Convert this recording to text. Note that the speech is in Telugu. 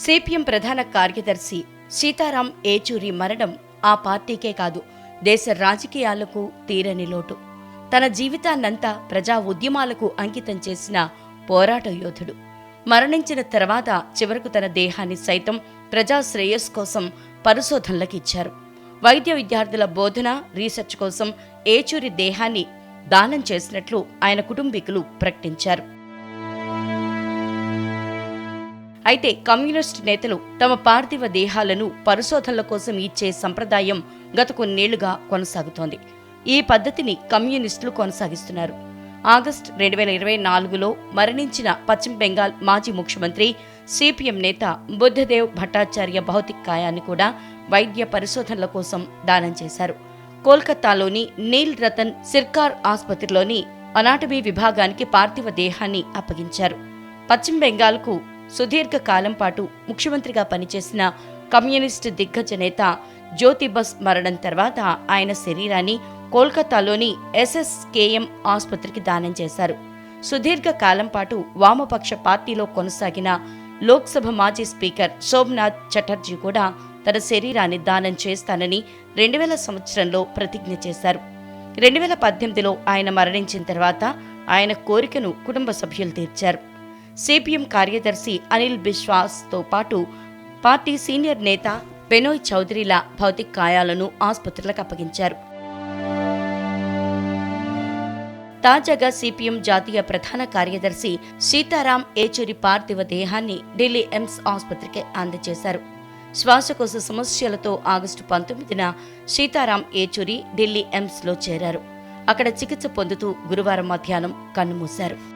సిపిఎం ప్రధాన కార్యదర్శి సీతారాం ఏచూరి మరణం ఆ పార్టీకే కాదు దేశ రాజకీయాలకు తీరని లోటు. తన జీవితాన్నంతా ప్రజా ఉద్యమాలకు అంకితం చేసిన పోరాట యోధుడు. మరణించిన తర్వాత చివరకు తన దేహాన్ని సైతం ప్రజా శ్రేయస్ కోసం పరిశోధనలకు ఇచ్చారు వైద్య విద్యార్థుల బోధన రీసెర్చ్ కోసం ఏచూరి దేహాన్ని దానం చేసినట్లు ఆయన కుటుంబీకులు ప్రకటించారు. అయితే కమ్యూనిస్ట్ నేతలు తమ పార్థివ దేహాలను పరిశోధనల కోసం ఇచ్చే సంప్రదాయం గత కొన్నేళ్ళుగా కొనసాగుతోంది. ఈ పద్ధతిని కమ్యూనిస్టులు కొనసాగిస్తున్నారు. ఆగస్టు రెండు వేల ఇరవై నాలుగులో మరణించిన పశ్చిమ బెంగాల్ మాజీ ముఖ్యమంత్రి సిపిఎం నేత బుద్ధదేవ్ భట్టాచార్య భౌతిక కాయాన్ని కూడా వైద్య పరిశోధనల కోసం దానం చేశారు. కోల్కతాలోని నీల్ రతన్ సిర్కార్ ఆసుపత్రిలోని అనాటమీ విభాగానికి పార్థివ దేహాన్ని అప్పగించారు. పశ్చిమ బెంగాల్కు సుదీర్ఘ కాలం పాటు ముఖ్యమంత్రిగా పనిచేసిన కమ్యూనిస్టు దిగ్గజ నేత జ్యోతిబస్ మరణం తర్వాత ఆయన శరీరాన్ని కోల్కతాలోని ఎస్ఎస్కేఎం ఆసుపత్రికి దానం చేశారు. సుదీర్ఘ కాలం పాటు వామపక్ష పార్టీలో కొనసాగిన లోక్సభ మాజీ స్పీకర్ సోమనాథ్ చటర్జీ కూడా తన శరీరాన్ని దానం చేస్తానని రెండు వేల సంవత్సరంలో ప్రతిజ్ఞ చేశారు. రెండు వేల పద్దెనిమిదిలో ఆయన మరణించిన తర్వాత ఆయన కోరికను కుటుంబ సభ్యులు తీర్చారు. సిపిఎం కార్యదర్శి అనిల్ బిశ్వాస్తో పాటు పార్టీ సీనియర్ నేత బెనోయ్ చౌదరిల భౌతిక కాయాలను ఆసుపత్రులకు అప్పగించారు. తాజాగా సిపిఎం జాతీయ ప్రధాన కార్యదర్శి సీతారాం ఏచూరి పార్థివ దేహాన్ని ఢిల్లీ ఎయిమ్స్ ఆసుపత్రికి అందజేశారు. శ్వాసకోశ సమస్యలతో ఆగస్టు పంతొమ్మిదిన సీతారాం ఏచూరి ఢిల్లీ ఎయిమ్స్లో చేరారు. అక్కడ చికిత్స పొందుతూ గురువారం మధ్యాహ్నం కన్నుమూశారు.